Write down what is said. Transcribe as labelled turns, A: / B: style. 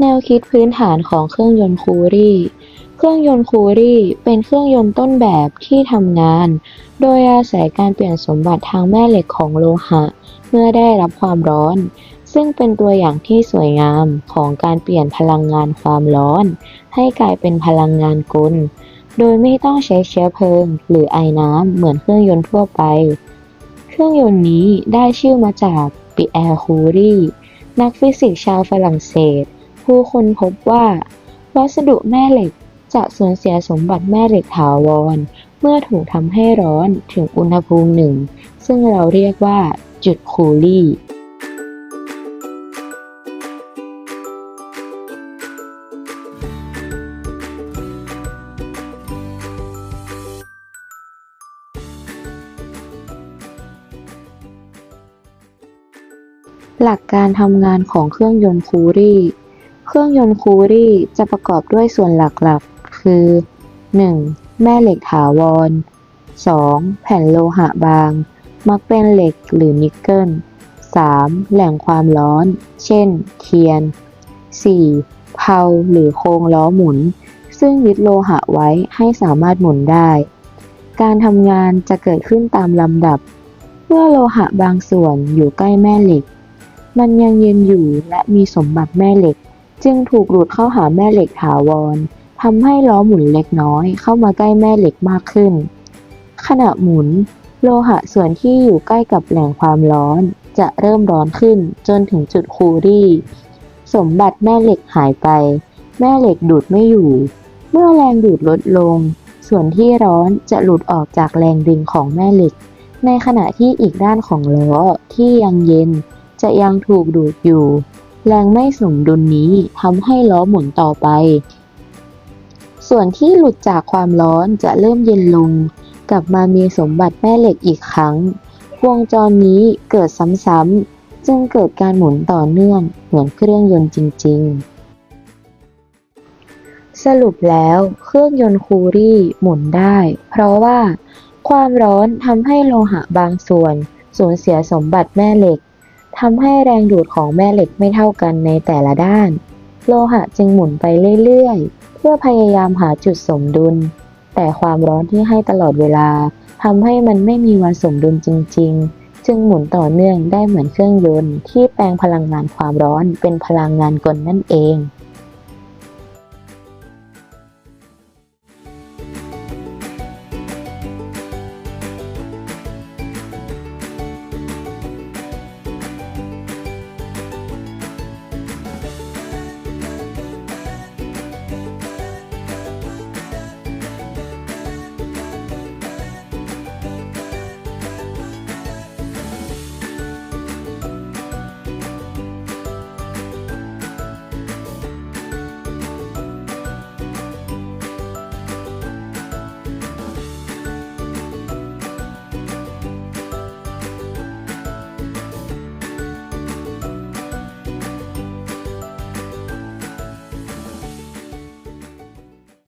A: แนวคิดพื้นฐานของเครื่องยนต์คูรี่ เครื่องยนต์คูรี่เป็นเครื่องยนต์ต้นแบบที่ทำงาน โดยอาศัยการเปลี่ยนสมบัติทางแม่เหล็กของโลหะ เมื่อได้รับความร้อน ซึ่งเป็นตัวอย่างที่สวยงามของการเปลี่ยนพลังงานความร้อน ให้กลายเป็นพลังงานกล โดยไม่ต้องใช้เชื้อเพลิง หรือไอน้ำเหมือนเครื่องยนต์ทั่วไป เครื่องยนต์นี้ได้ชื่อมาจากปิแอร์คูรีนักฟิสิกส์ชาวฝรั่งเศส ผู้คนพบว่า วัสดุแม่เหล็กจะสูญเสียสมบัติแม่เหล็กถาวร เมื่อถูกทำให้ร้อนถึงอุณหภูมิหนึ่ง ซึ่งเราเรียกว่าจุดคูลี่หลักการทำงานของเครื่องยนต์คูรี่ เครื่องยนต์คูรี่จะประกอบด้วยส่วนหลักๆ คือ 1. แม่เหล็กถาวร 2. แผ่นโลหะบาง มักเป็นเหล็กหรือนิกเกิล 3. แหล่งความร้อน เช่น เทียน 4. เพาหรือโครงล้อหมุน ซึ่งยึดโลหะไว้ให้สามารถหมุนได้ การทำงานจะเกิดขึ้นตามลำดับ เมื่อโลหะบางส่วนอยู่ใกล้แม่เหล็ก มันยังเย็นอยู่และมีสมบัติแม่เหล็ก จึงถูกดูดเข้าหาแม่เหล็กถาวรทำให้ล้อหมุนเล็กน้อย เข้ามาใกล้แม่เหล็กมากขึ้น ขณะหมุน โลหะส่วนที่อยู่ใกล้กับแหล่งความร้อน จะเริ่มร้อนขึ้นจนถึงจุดคูรี่ สมบัติแม่เหล็กหายไป แม่เหล็กดูดไม่อยู่ เมื่อแรงดูดลดลง ส่วนที่ร้อนจะหลุดออกจากแรงดึงของแม่เหล็ก ในขณะที่อีกด้านของล้อที่ยังเย็น จะยังถูกดูดอยู่ แรงไม่สมดุลนี้ทำให้ล้อหมุนต่อไป ส่วนที่หลุดจากความร้อนจะเริ่มเย็นลง กลับมามีสมบัติแม่เหล็กอีกครั้ง วงจรนี้เกิดซ้ำๆจึงเกิดการหมุนต่อเนื่องเหมือนเครื่องยนต์จริง ๆสรุปแล้วเครื่องยนต์คูรี่หมุนได้ เพราะว่า ความร้อนทำให้โลหะบางส่วนสูญเสียสมบัติแม่เหล็ก ทำให้แรงดูดของแม่เหล็กไม่เท่ากันในแต่ละด้าน โลหะจึงหมุนไปเรื่อยๆ เพื่อพยายามหาจุดสมดุล แต่ความร้อนที่ให้ตลอดเวลาทำให้มันไม่มีวันสมดุลจริง ๆ จึงหมุนต่อเนื่องได้เหมือนเครื่องยนต์ที่แปลงพลังงานความร้อนเป็นพลังงานกลนั่นเอง